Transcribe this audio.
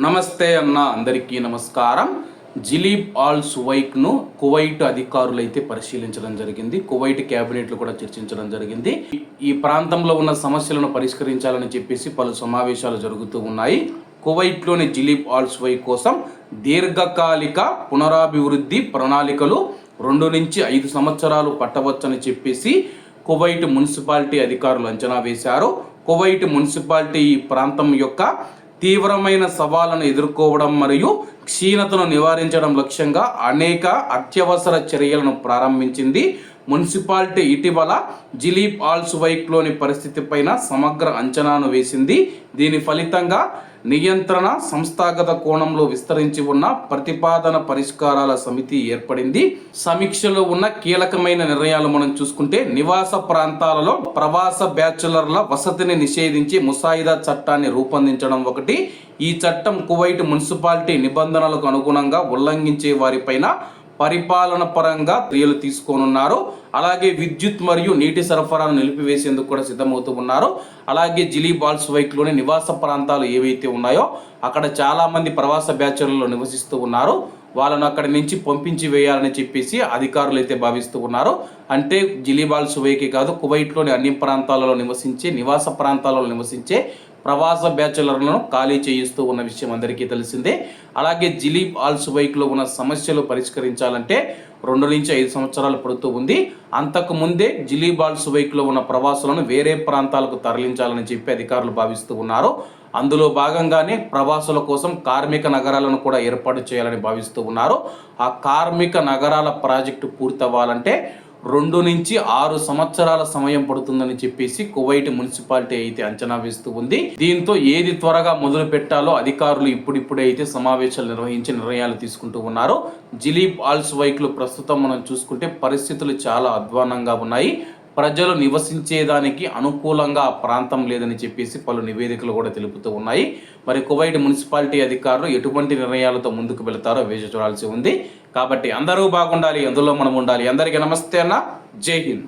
నమస్తే అన్న అందరికీ నమస్కారం. జిలీబ్ ఆల్ సువైక్ను కువైట్ అధికారులు అయితే పరిశీలించడం జరిగింది. కువైట్ క్యాబినెట్లు కూడా చర్చించడం జరిగింది. ఈ- ఈ ప్రాంతంలో ఉన్న సమస్యలను పరిష్కరించాలని చెప్పేసి పలు సమావేశాలు జరుగుతూ ఉన్నాయి. కువైట్లోని జిలీబ్ ఆల్ సువైక్ కోసం దీర్ఘకాలిక పునరాభివృద్ధి ప్రణాళికలు రెండు నుంచి ఐదు సంవత్సరాలు పట్టవచ్చని చెప్పేసి కువైట్ మున్సిపాలిటీ అధికారులు అంచనా వేశారు. కువైట్ మున్సిపాలిటీ ఈ ప్రాంతం యొక్క తీవ్రమైన సవాళ్ళను ఎదుర్కోవడం మరియు క్షీణతను నివారించడం లక్ష్యంగా అనేక అత్యవసర చర్యలను ప్రారంభించింది మున్సిపాలిటీ ఇటీవల జిలీప్ ఆల్ సువైక్లోని పరిస్థితిపైన సమగ్ర అంచనాను వేసింది. దీని ఫలితంగా నియంత్రణ సంస్థాగత కోణంలో విస్తరించి ఉన్న ప్రతిపాదన పరిష్కారాల సమితి ఏర్పడింది. సమీక్షలో ఉన్న కీలకమైన నిర్ణయాలు మనం చూసుకుంటే నివాస ప్రాంతాలలో ప్రవాస బ్యాచులర్ల వసతిని నిషేధించి ముసాయిదా చట్టాన్ని రూపొందించడం ఒకటి. ఈ చట్టం కువైట్ మున్సిపాలిటీ నిబంధనలకు అనుగుణంగా ఉల్లంఘించే వారిపైన పరిపాలన పరంగా చర్యలు తీసుకోనున్నారు. అలాగే విద్యుత్ మరియు నీటి సరఫరాను నిలిపివేసేందుకు కూడా సిద్ధమవుతూ ఉన్నారు అలాగే జిలీ బాల్స్ వైక్లోని నివాస ప్రాంతాలు ఏవైతే ఉన్నాయో అక్కడ చాలామంది ప్రవాస బ్యాచులర్లు నివసిస్తూ ఉన్నారు. వాళ్ళను అక్కడి నుంచి పంపించి వేయాలని చెప్పేసి అధికారులు అయితే భావిస్తూ ఉన్నారు. అంటే జిలీబాల్ సువైకే కాదు కువైట్లోని అన్ని ప్రాంతాలలో నివసించే నివాస ప్రాంతాలలో నివసించే ప్రవాస బ్యాచులర్లను ఖాళీ చేయిస్తూ ఉన్న విషయం అందరికీ తెలిసిందే. అలాగే జిలీబ్ ఆల్స్ బైక్లో ఉన్న సమస్యలు పరిష్కరించాలంటే రెండు నుంచి ఐదు సంవత్సరాలు పడుతూ ఉంది. అంతకు ముందే జిలీబ్ బైక్లో ఉన్న ప్రవాసులను వేరే ప్రాంతాలకు తరలించాలని చెప్పి అధికారులు భావిస్తూ ఉన్నారు. అందులో భాగంగానే ప్రవాసుల కోసం కార్మిక నగరాలను కూడా ఏర్పాటు చేయాలని భావిస్తూ ఉన్నారు. ఆ కార్మిక నగరాల ప్రాజెక్టు పూర్తవ్వాలంటే రెండు నుంచి ఆరు సంవత్సరాల సమయం పడుతుందని చెప్పేసి కువైట్ మున్సిపాలిటీ అయితే అంచనా వేస్తూ ఉంది. దీంతో ఏది త్వరగా మొదలు పెట్టాలో అధికారులు ఇప్పుడిప్పుడే అయితే సమావేశాలు నిర్వహించి నిర్ణయాలు తీసుకుంటూ ఉన్నారు. జిలీబ్ ఆల్స్ వైక్లు ప్రస్తుతం మనం చూసుకుంటే పరిస్థితులు చాలా అధ్వానంగా ఉన్నాయి. ప్రజలు నివసించేదానికి అనుకూలంగా ఆ ప్రాంతం లేదని చెప్పేసి పలు నివేదికలు కూడా తెలుపుతూ ఉన్నాయి. మరి కువైట్ మున్సిపాలిటీ అధికారులు ఎటువంటి నిర్ణయాలతో ముందుకు వెళతారో వేచి చూడాల్సి ఉంది. కాబట్టి అందరూ బాగుండాలి అందులో మనం ఉండాలి. అందరికీ నమస్తే అన్న. జై హింద్.